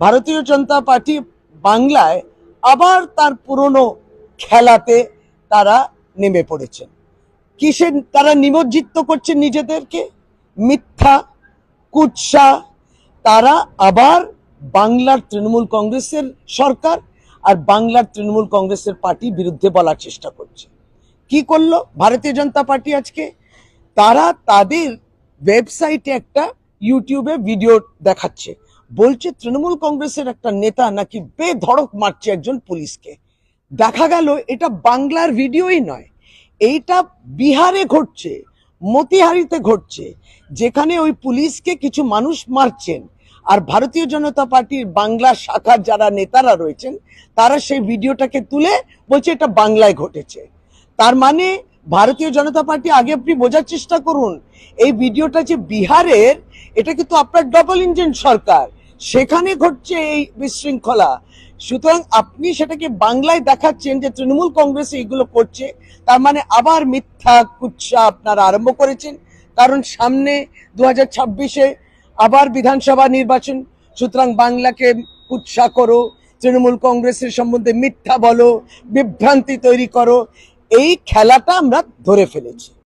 ভারতীয় জনতা পার্টি বাংলায় আবার তার পুরনো খেলাতে তারা নেমে পড়েছেন। কিসে তারা নিমজ্জিত করছে নিজেদেরকে? মিথ্যা, কুৎসা, তারা আবার বাংলার তৃণমূল কংগ্রেসের সরকার আর বাংলার তৃণমূল কংগ্রেসের পার্টি বিরুদ্ধে বলার চেষ্টা করছে। কি করল ভারতীয় জনতা পার্টি আজকে? তারা তাদের ওয়েবসাইটে একটা ইউটিউবে ভিডিও দেখাচ্ছে। বলছে তৃণমূল কংগ্রেসের একটা নেতা নাকি বেধড়ক মারছে একজন পুলিশকে। দেখা গেল এটা বাংলার ভিডিওই নয়। এইটা বিহারে ঘটছে, মতিহারিতে ঘটছে, যেখানে ওই পুলিশকে কিছু মানুষ মারছেন। আর ভারতীয় জনতা পার্টির বাংলা শাখার যারা নেতারা রয়েছেন, তারা সেই ভিডিওটাকে তুলে বলছে এটা বাংলায় ঘটেছে। তার মানে ভারতীয় জনতা পার্টি আগে আপনি বোঝার চেষ্টা করুন, এই ভিডিওটা যে বিহারের, এটা কিন্তু আপনার ডবল ইঞ্জিন সরকার। সেখানে ঘটছে এই বিশৃঙ্খলা। সুতরাং আপনি সেটাকে বাংলায় দেখাচ্ছেন যে তৃণমূল কংগ্রেস এইগুলো করছে, তার মানে আবার মিথ্যা কুৎসা আপনারা আরম্ভ করেছেন। কারণ সামনে দু হাজার আবার বিধানসভা নির্বাচন, সুতরাং বাংলাকে কুৎসা করো, তৃণমূল কংগ্রেসের সম্বন্ধে মিথ্যা বলো, বিভ্রান্তি তৈরি করো, এই খেলাটা আমরা ধরে ফেলেছি।